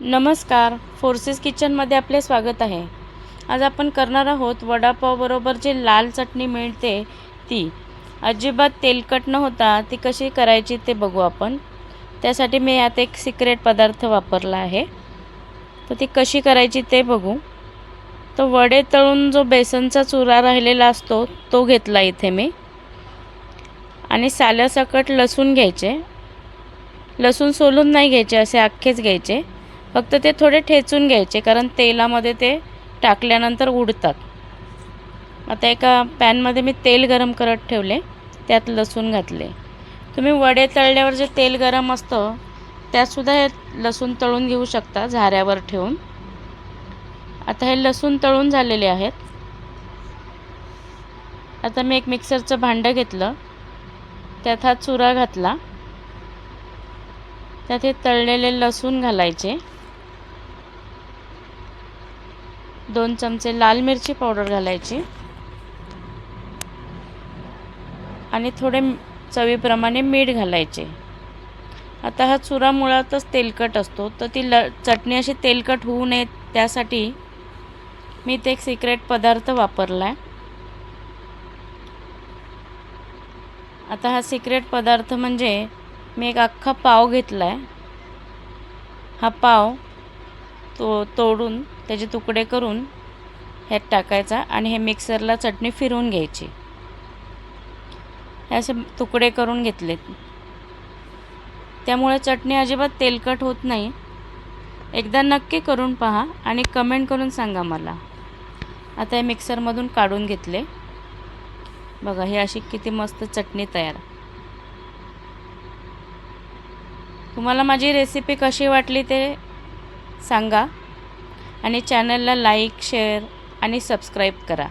नमस्कार. फोर्सेस किचनमध्ये आपले स्वागत आहे. आज आपण करणार आहोत वडापावबरोबर जे लाल चटणी मिळते ती. अजिबात तेलकट न होता ती कशी करायची ते बघू आपण. त्यासाठी मी यात एक सिक्रेट पदार्थ वापरला आहे. तर ती कशी करायची ते बघू. तो वडे तळून जो बेसनचा चुरा राहिलेला असतो तो घेतला इथे मी. आणि साल्यासकट लसूण घ्यायचे. लसूण सोलून नाही घ्यायचे असे अख्खेच घ्यायचे. फक्त ते थोडे ठेचून घ्यायचे कारण तेलामध्ये ते टाकल्यानंतर उडतात. आता एका पॅनमध्ये मी तेल गरम करत ठेवले त्यात लसूण घातले. तुम्ही वडे तळल्यावर जे तेल गरम असतं त्यातसुद्धा हे लसूण तळून घेऊ शकता झाऱ्यावर ठेवून. आता हे लसूण तळून झालेले आहेत. आता मी एक मिक्सरचं भांडं घेतलं. त्यात हा चुरा घातला. त्यात हे तळलेले लसूण घालायचे. दोन चमचे लाल मिरची पावडर घालायची. आणि थोडे चवीप्रमाणे मीठ घालायचे. आता हा चुरा मुळातच तेलकट असतो तर ती ल चटणी अशी तेलकट होऊ नये त्यासाठी मी ते एक सिक्रेट पदार्थ वापरला आहे आता हा सिक्रेट पदार्थ म्हणजे मी एक अख्खा पाव घेतला आहे हा पाव तो तोडून त्याचे तुकडे करून ह्यात टाकायचा आणि हे मिक्सरला चटणी फिरवून घ्यायची. हे असे तुकडे करून घेतलेत. त्यामुळे चटणी अजिबात तेलकट होत नाही. एकदा नक्की करून पहा आणि कमेंट करून सांगा मला. आता हे मिक्सरमधून काढून घेतले. बघा ही अशी किती मस्त चटणी तयार. तुम्हाला माझी रेसिपी कशी वाटली ते सांगा. आणि चॅनलला लाईक शेअर आणि सबस्क्राईब करा.